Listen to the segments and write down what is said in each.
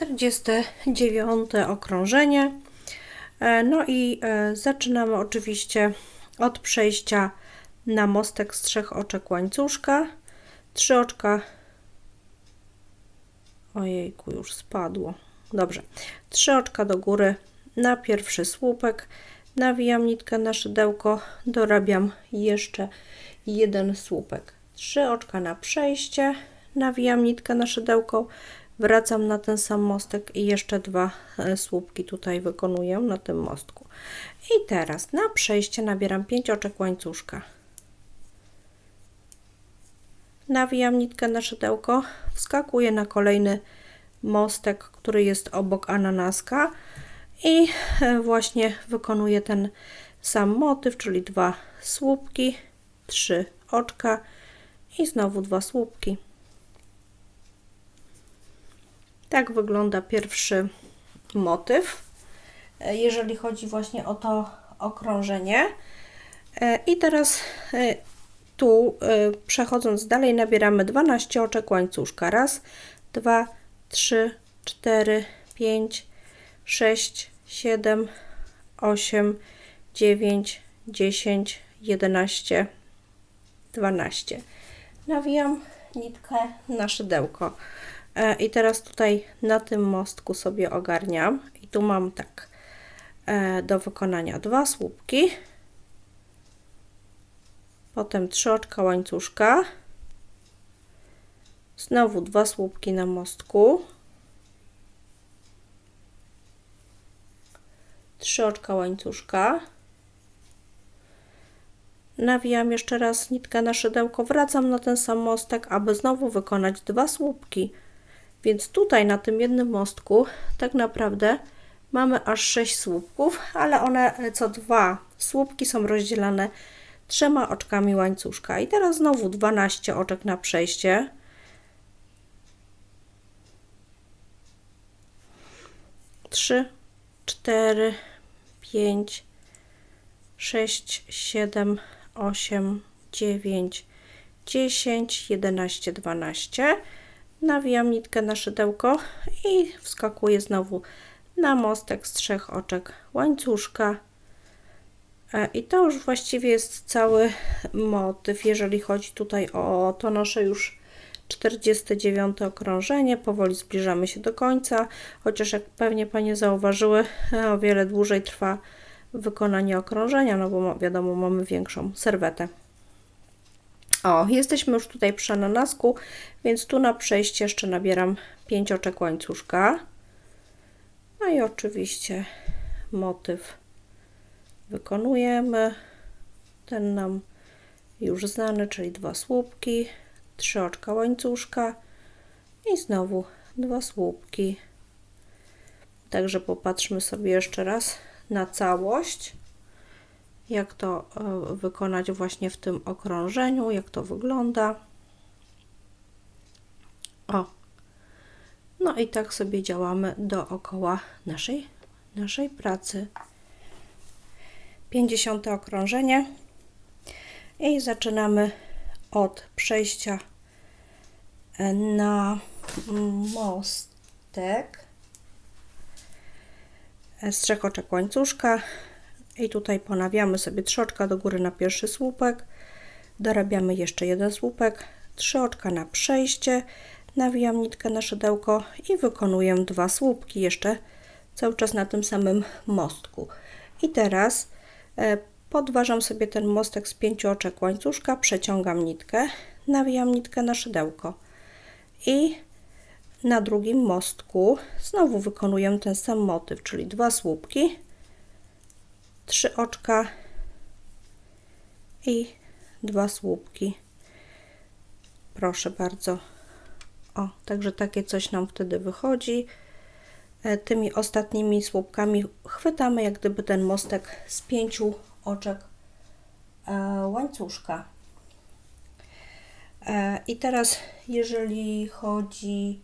Czterdzieste dziewiąte okrążenie. E, No i e, zaczynamy oczywiście od przejścia na mostek z trzech oczek łańcuszka. Trzy oczka. Ojejku, już spadło. Dobrze. Trzy oczka do góry na pierwszy słupek. Nawijam nitkę na szydełko. Dorabiam jeszcze jeden słupek. Trzy oczka na przejście. Nawijam nitkę na szydełko. Wracam na ten sam mostek i jeszcze dwa e, słupki tutaj wykonuję na tym mostku. I teraz na przejście nabieram 5 oczek łańcuszka. Nawijam nitkę na szydełko, wskakuję na kolejny mostek, który jest obok ananaska i e, właśnie wykonuję ten sam motyw, czyli dwa słupki, trzy oczka i znowu dwa słupki. Tak wygląda pierwszy motyw, e, jeżeli chodzi właśnie o to okrążenie. E, I teraz tu, przechodząc dalej, nabieramy 12 oczek łańcuszka. Raz, dwa, trzy, cztery, pięć, sześć, siedem, osiem, dziewięć, dziesięć, jedenaście, dwanaście. Nawijam nitkę na szydełko. E, I teraz tutaj na tym mostku sobie ogarniam i tu mam tak e, do wykonania dwa słupki, potem trzy oczka łańcuszka, znowu dwa słupki na mostku, trzy oczka łańcuszka, nawijam jeszcze raz nitkę na szydełko, wracam na ten sam mostek, aby znowu wykonać dwa słupki. Więc tutaj na tym jednym mostku tak naprawdę mamy aż 6 słupków, ale one co dwa słupki są rozdzielane trzema oczkami łańcuszka. I teraz znowu 12 oczek na przejście. Trzy, cztery, pięć, sześć, siedem, osiem, dziewięć, dziesięć, jedenaście, dwanaście nawijam nitkę na szydełko i wskakuję znowu na mostek z trzech oczek łańcuszka i to już właściwie jest cały motyw, jeżeli chodzi tutaj o to noszę już 49 okrążenie, powoli zbliżamy się do końca, chociaż jak pewnie Panie zauważyły, o wiele dłużej trwa wykonanie okrążenia, no bo wiadomo, mamy większą serwetę. O, jesteśmy już tutaj przy ananasku, więc tu na przejście jeszcze nabieram 5 oczek łańcuszka. No i oczywiście motyw wykonujemy. Ten nam już znany, czyli dwa słupki, trzy oczka łańcuszka i znowu dwa słupki. Także popatrzmy sobie jeszcze raz na całość jak to e, wykonać właśnie w tym okrążeniu, jak to wygląda. O, no i tak sobie działamy dookoła naszej, naszej pracy. 50 okrążenie. I zaczynamy od przejścia e, na mostek. E, z trzech oczek łańcuszka. I tutaj ponawiamy sobie trzy oczka do góry na pierwszy słupek, dorabiamy jeszcze jeden słupek, trzy oczka na przejście, nawijam nitkę na szydełko i wykonuję dwa słupki jeszcze cały czas na tym samym mostku. I teraz e, podważam sobie ten mostek z pięciu oczek łańcuszka, przeciągam nitkę, nawijam nitkę na szydełko i na drugim mostku znowu wykonuję ten sam motyw, czyli dwa słupki, trzy oczka i dwa słupki. Proszę bardzo. O, także takie coś nam wtedy wychodzi. E, tymi ostatnimi słupkami chwytamy jak gdyby ten mostek z pięciu oczek e, łańcuszka. E, I teraz, jeżeli chodzi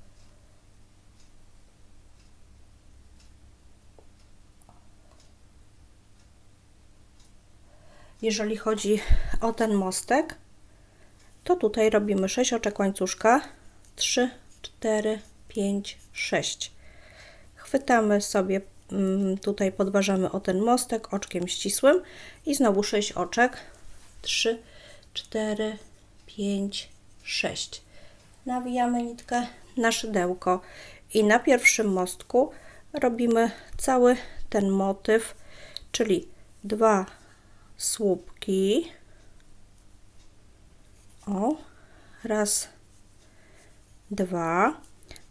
jeżeli chodzi o ten mostek, to tutaj robimy 6 oczek łańcuszka 3, 4, 5, 6. Chwytamy sobie mm, tutaj, podważamy o ten mostek oczkiem ścisłym i znowu 6 oczek 3, 4, 5, 6. Nawijamy nitkę na szydełko i na pierwszym mostku robimy cały ten motyw, czyli dwa słupki. O, raz, dwa,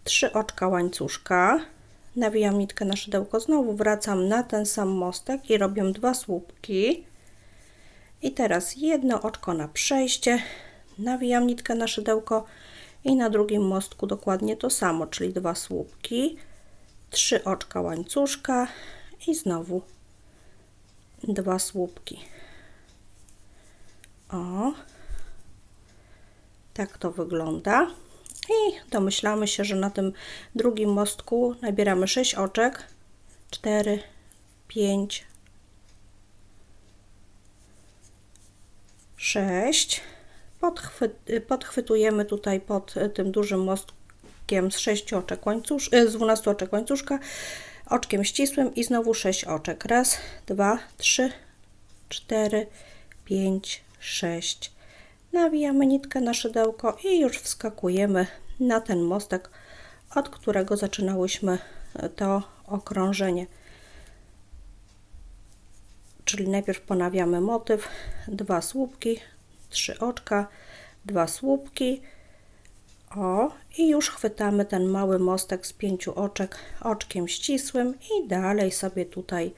trzy oczka łańcuszka. Nawijam nitkę na szydełko, znowu wracam na ten sam mostek i robię dwa słupki. I teraz jedno oczko na przejście, nawijam nitkę na szydełko i na drugim mostku dokładnie to samo, czyli dwa słupki, trzy oczka łańcuszka i znowu dwa słupki. O, tak to wygląda. I domyślamy się, że na tym drugim mostku nabieramy 6 oczek. 4, 5, 6. Podchwy, podchwytujemy tutaj pod tym dużym mostkiem z 6 oczek łańcusz, z 12 oczek łańcuszka oczkiem ścisłym i znowu 6 oczek. Raz, dwa, trzy, cztery, pięć, sześć. Nawijamy nitkę na szydełko i już wskakujemy na ten mostek, od którego zaczynałyśmy to okrążenie. Czyli najpierw ponawiamy motyw, dwa słupki, trzy oczka, dwa słupki, o, i już chwytamy ten mały mostek z pięciu oczek oczkiem ścisłym i dalej sobie tutaj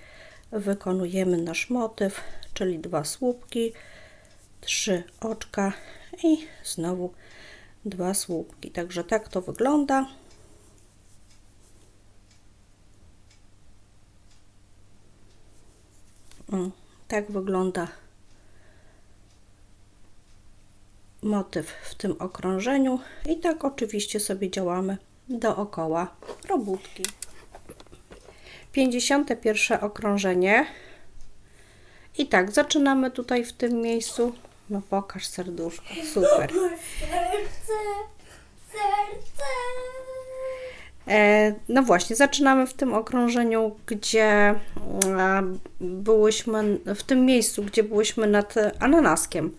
wykonujemy nasz motyw, czyli dwa słupki, trzy oczka i znowu dwa słupki. Także tak to wygląda. Tak wygląda motyw w tym okrążeniu i tak oczywiście sobie działamy dookoła robótki. 51 okrążenie i tak zaczynamy tutaj w tym miejscu no pokaż serduszko, super Serce, serce. E, no właśnie, zaczynamy w tym okrążeniu, gdzie e, byłyśmy, w tym miejscu, gdzie byłyśmy nad ananaskiem.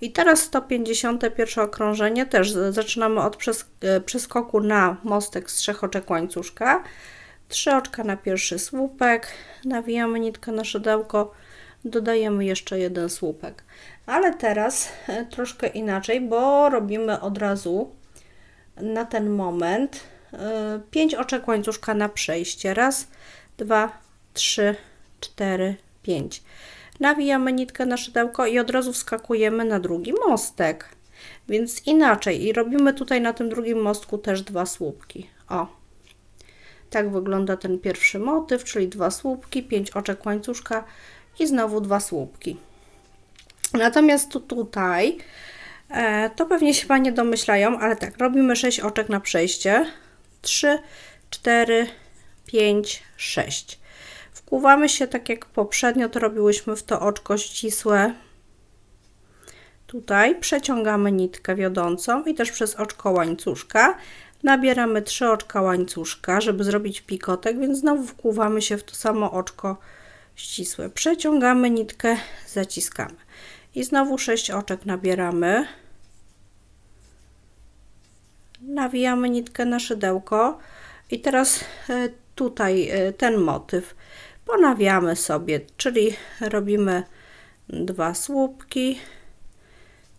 I teraz 151 okrążenie, też zaczynamy od e, przeskoku na mostek z trzech oczek łańcuszka. Trzy oczka na pierwszy słupek, nawijamy nitkę na szydełko, dodajemy jeszcze jeden słupek. Ale teraz e, troszkę inaczej, bo robimy od razu na ten moment 5 oczek łańcuszka na przejście. Raz, dwa, trzy, cztery, pięć. Nawijamy nitkę na szydełko i od razu wskakujemy na drugi mostek. Więc inaczej. I robimy tutaj na tym drugim mostku też dwa słupki. O. Tak wygląda ten pierwszy motyw, czyli dwa słupki, pięć oczek łańcuszka i znowu dwa słupki. Natomiast tu, tutaj e, to pewnie się Panie domyślają, ale tak, robimy 6 oczek na przejście. 3, 4, 5, 6. Wkuwamy się tak jak poprzednio to robiłyśmy w to oczko ścisłe. Tutaj przeciągamy nitkę wiodącą i też przez oczko łańcuszka. Nabieramy 3 oczka łańcuszka, żeby zrobić pikotek, więc znowu wkuwamy się w to samo oczko ścisłe. Przeciągamy nitkę, zaciskamy. I znowu 6 oczek nabieramy. Nawijamy nitkę na szydełko i teraz e, tutaj e, ten motyw ponawiamy sobie, czyli robimy dwa słupki,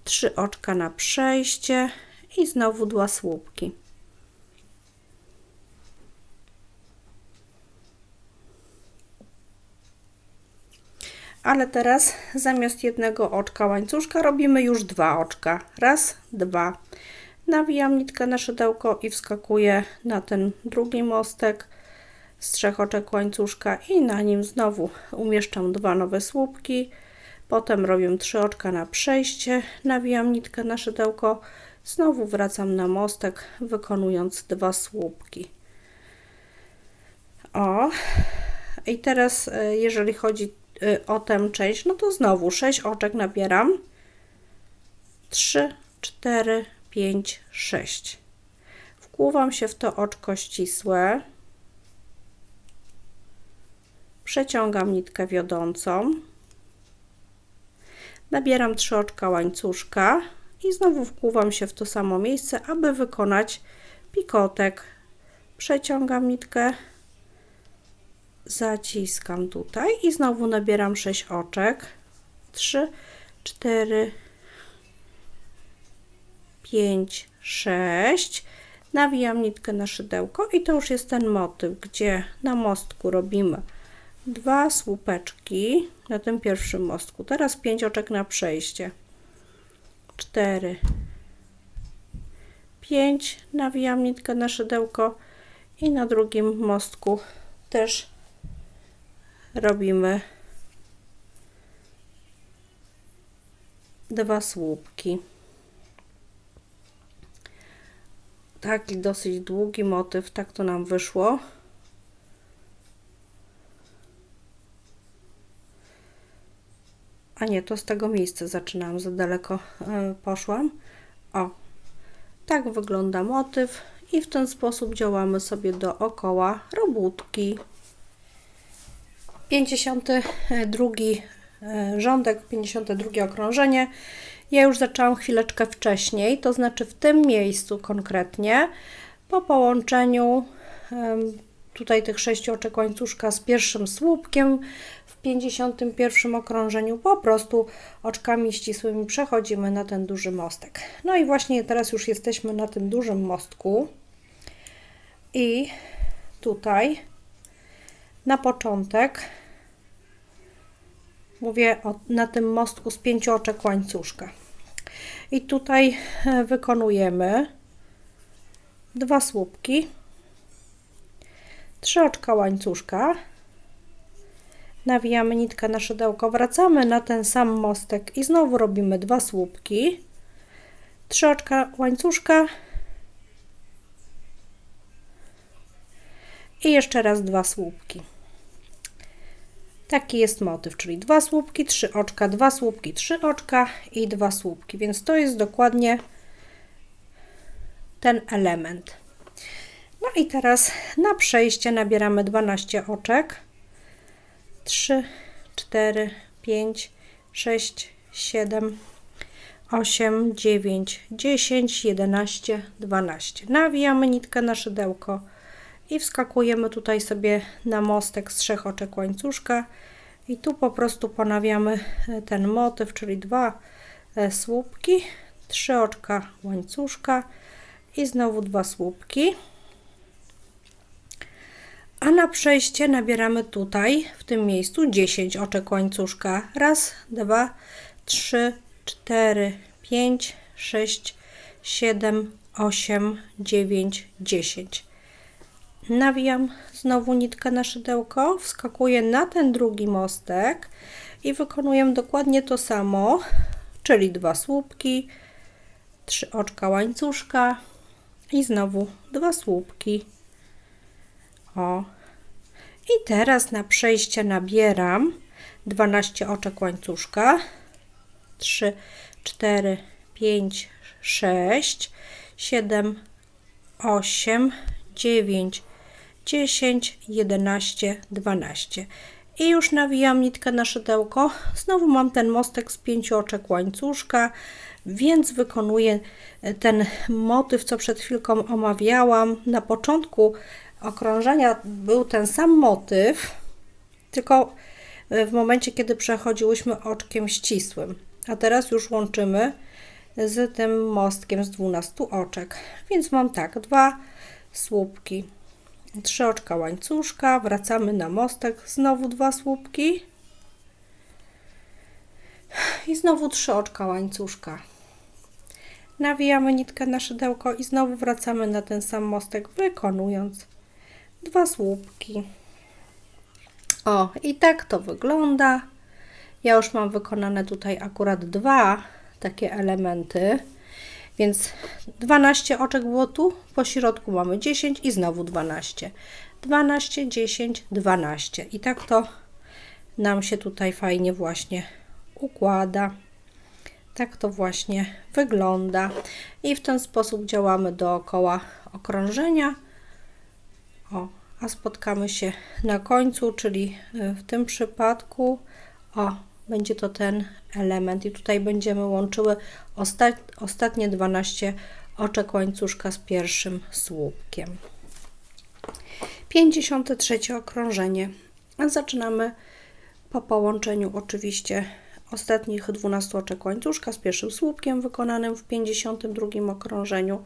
trzy oczka na przejście i znowu dwa słupki. Ale teraz zamiast jednego oczka łańcuszka robimy już dwa oczka. Raz, dwa. Nawijam nitkę na szydełko i wskakuję na ten drugi mostek z trzech oczek łańcuszka i na nim znowu umieszczam dwa nowe słupki, Potem robię trzy oczka na przejście, nawijam nitkę na szydełko, znowu wracam na mostek, wykonując dwa słupki. O, i teraz e, jeżeli chodzi o tę część, no to znowu 6 oczek nabieram. 3, 4, 5, 6. Wkłuwam się w to oczko ścisłe. Przeciągam nitkę wiodącą. Nabieram 3 oczka łańcuszka i znowu wkłuwam się w to samo miejsce, aby wykonać pikotek. Przeciągam nitkę, zaciskam tutaj i znowu nabieram 6 oczek. 3, 4, 5, 6. Nawijam nitkę na szydełko i to już jest ten motyw, gdzie na mostku robimy dwa słupeczki na tym pierwszym mostku. Teraz 5 oczek na przejście. 4, 5. Nawijam nitkę na szydełko i na drugim mostku też robimy dwa słupki. Taki dosyć długi motyw, tak to nam wyszło. A nie, to z tego miejsca zaczynałam, za daleko e, poszłam. O, tak wygląda motyw i w ten sposób działamy sobie dookoła robótki. 52 e, rządek, 52 okrążenie. Ja już zaczęłam chwileczkę wcześniej, to znaczy w tym miejscu konkretnie, po połączeniu tutaj tych sześciu oczek łańcuszka z pierwszym słupkiem w 51 okrążeniu, po prostu oczkami ścisłymi przechodzimy na ten duży mostek. No i właśnie teraz już jesteśmy na tym dużym mostku i tutaj na początek mówię o, na tym mostku z pięciu oczek łańcuszka. I tutaj e, wykonujemy dwa słupki, trzy oczka łańcuszka, nawijamy nitkę na szydełko, wracamy na ten sam mostek i znowu robimy dwa słupki, trzy oczka łańcuszka i jeszcze raz dwa słupki. Taki jest motyw, czyli dwa słupki, trzy oczka, dwa słupki, trzy oczka i dwa słupki, więc to jest dokładnie ten element. No i teraz na przejście nabieramy 12 oczek. 3, 4, 5, 6, 7, 8, 9, 10, 11, 12. Nawijamy nitkę na szydełko i wskakujemy tutaj sobie na mostek z trzech oczek łańcuszka i tu po prostu ponawiamy e, ten motyw, czyli dwa e, słupki, trzy oczka łańcuszka i znowu dwa słupki. A na przejście nabieramy tutaj, w tym miejscu 10 oczek łańcuszka. Raz, dwa, trzy, cztery, pięć, sześć, siedem, osiem, dziewięć, dziesięć. Nawijam znowu nitkę na szydełko, wskakuję na ten drugi mostek i wykonuję dokładnie to samo, czyli dwa słupki, trzy oczka łańcuszka i znowu dwa słupki. O. I teraz na przejście nabieram 12 oczek łańcuszka. 3, 4, 5, 6, 7, 8, 9, 10, 11, 12. I już nawijam nitkę na szydełko. Znowu mam ten mostek z pięciu oczek łańcuszka, więc wykonuję ten motyw, co przed chwilką omawiałam. Na początku okrążenia był ten sam motyw, tylko w momencie, kiedy przechodziłyśmy oczkiem ścisłym. A teraz już łączymy z tym mostkiem z 12 oczek. Więc mam tak, dwa słupki, trzy oczka łańcuszka, wracamy na mostek, znowu dwa słupki i znowu trzy oczka łańcuszka. Nawijamy nitkę na szydełko i znowu wracamy na ten sam mostek, wykonując dwa słupki. O, i tak to wygląda. Ja już mam wykonane tutaj akurat dwa takie elementy, więc 12 oczek było tu, po środku mamy 10 i znowu 12. 12, 10, 12. I tak to nam się tutaj fajnie właśnie układa. Tak to właśnie wygląda. I w ten sposób działamy dookoła okrążenia. O, a spotkamy się na końcu, czyli y, w tym przypadku o, będzie to ten element i tutaj będziemy łączyły osta ostatnie 12 oczek łańcuszka z pierwszym słupkiem. 53 okrążenie. Zaczynamy po połączeniu oczywiście ostatnich 12 oczek łańcuszka z pierwszym słupkiem wykonanym w 52 okrążeniu,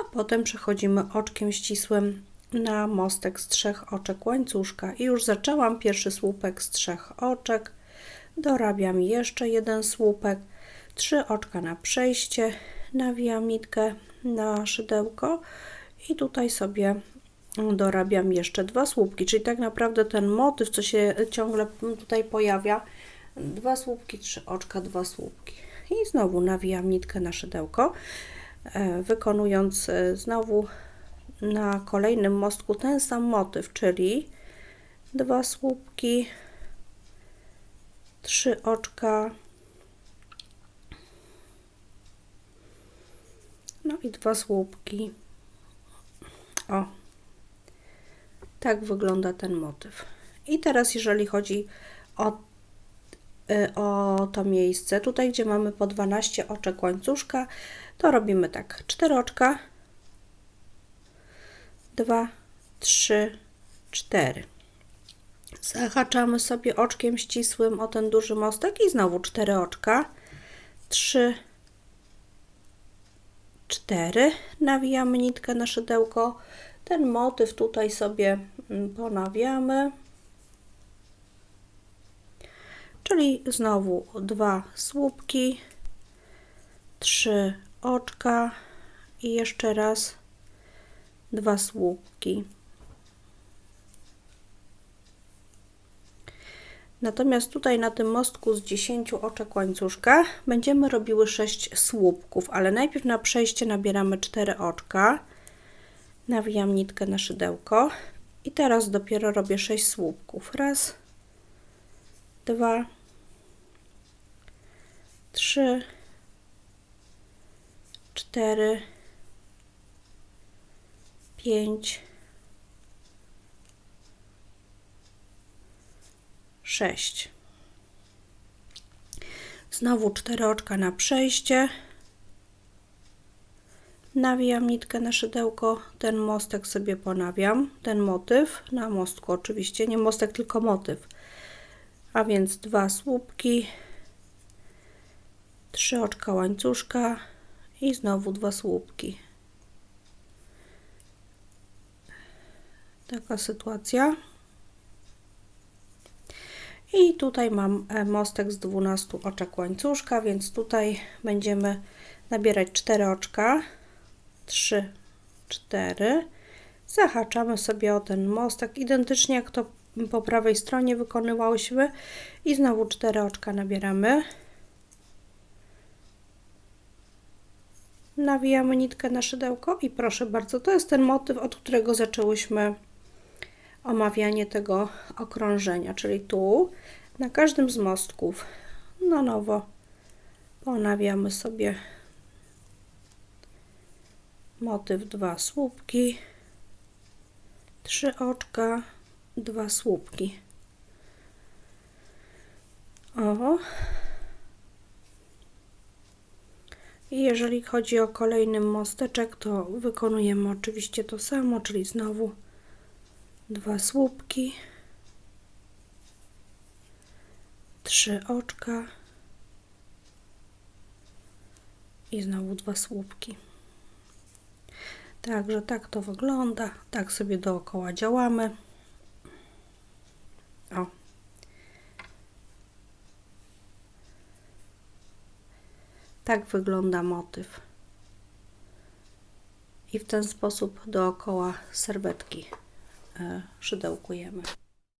a potem przechodzimy oczkiem ścisłym na mostek z trzech oczek łańcuszka i już zaczęłam pierwszy słupek z trzech oczek, dorabiam jeszcze jeden słupek, trzy oczka na przejście, nawijam nitkę na szydełko i tutaj sobie dorabiam jeszcze dwa słupki, czyli tak naprawdę ten motyw, co się ciągle tutaj pojawia, dwa słupki, trzy oczka, dwa słupki. I znowu nawijam nitkę na szydełko, e, wykonując e, znowu na kolejnym mostku ten sam motyw, czyli dwa słupki, trzy oczka, no i dwa słupki. O, tak wygląda ten motyw. I teraz, jeżeli chodzi o, y, o to miejsce, tutaj gdzie mamy po 12 oczek łańcuszka, to robimy tak: 4 oczka, 2, 3, 4. Zahaczamy sobie oczkiem ścisłym o ten duży mostek i znowu 4 oczka, 3, 4. Nawijamy nitkę na szydełko. Ten motyw tutaj sobie mm, ponawiamy. Czyli znowu dwa słupki, trzy oczka i jeszcze raz dwa słupki. Natomiast tutaj na tym mostku z 10 oczek łańcuszka będziemy robiły 6 słupków, ale najpierw na przejście nabieramy 4 oczka, nawijam nitkę na szydełko i teraz dopiero robię 6 słupków. Raz, dwa, trzy, cztery, pięć, sześć. Znowu cztery oczka na przejście. Nawijam nitkę na szydełko, ten mostek sobie ponawiam, ten motyw na mostku oczywiście, nie mostek, tylko motyw. A więc dwa słupki, trzy oczka łańcuszka i znowu dwa słupki. Taka sytuacja. I tutaj mam e, mostek z 12 oczek łańcuszka, więc tutaj będziemy nabierać 4 oczka. 3, 4. Zahaczamy sobie o ten mostek, identycznie jak to po prawej stronie wykonywałyśmy. I znowu 4 oczka nabieramy. Nawijamy nitkę na szydełko i proszę bardzo, to jest ten motyw, od którego zaczęłyśmy omawianie tego okrążenia, czyli tu na każdym z mostków na nowo ponawiamy sobie motyw dwa słupki, trzy oczka, dwa słupki. O. I jeżeli chodzi o kolejny mosteczek, to wykonujemy oczywiście to samo, czyli znowu dwa słupki, trzy oczka i znowu dwa słupki. Także tak to wygląda, tak sobie dookoła działamy. O. Tak wygląda motyw. I w ten sposób dookoła serwetki szydełkujemy.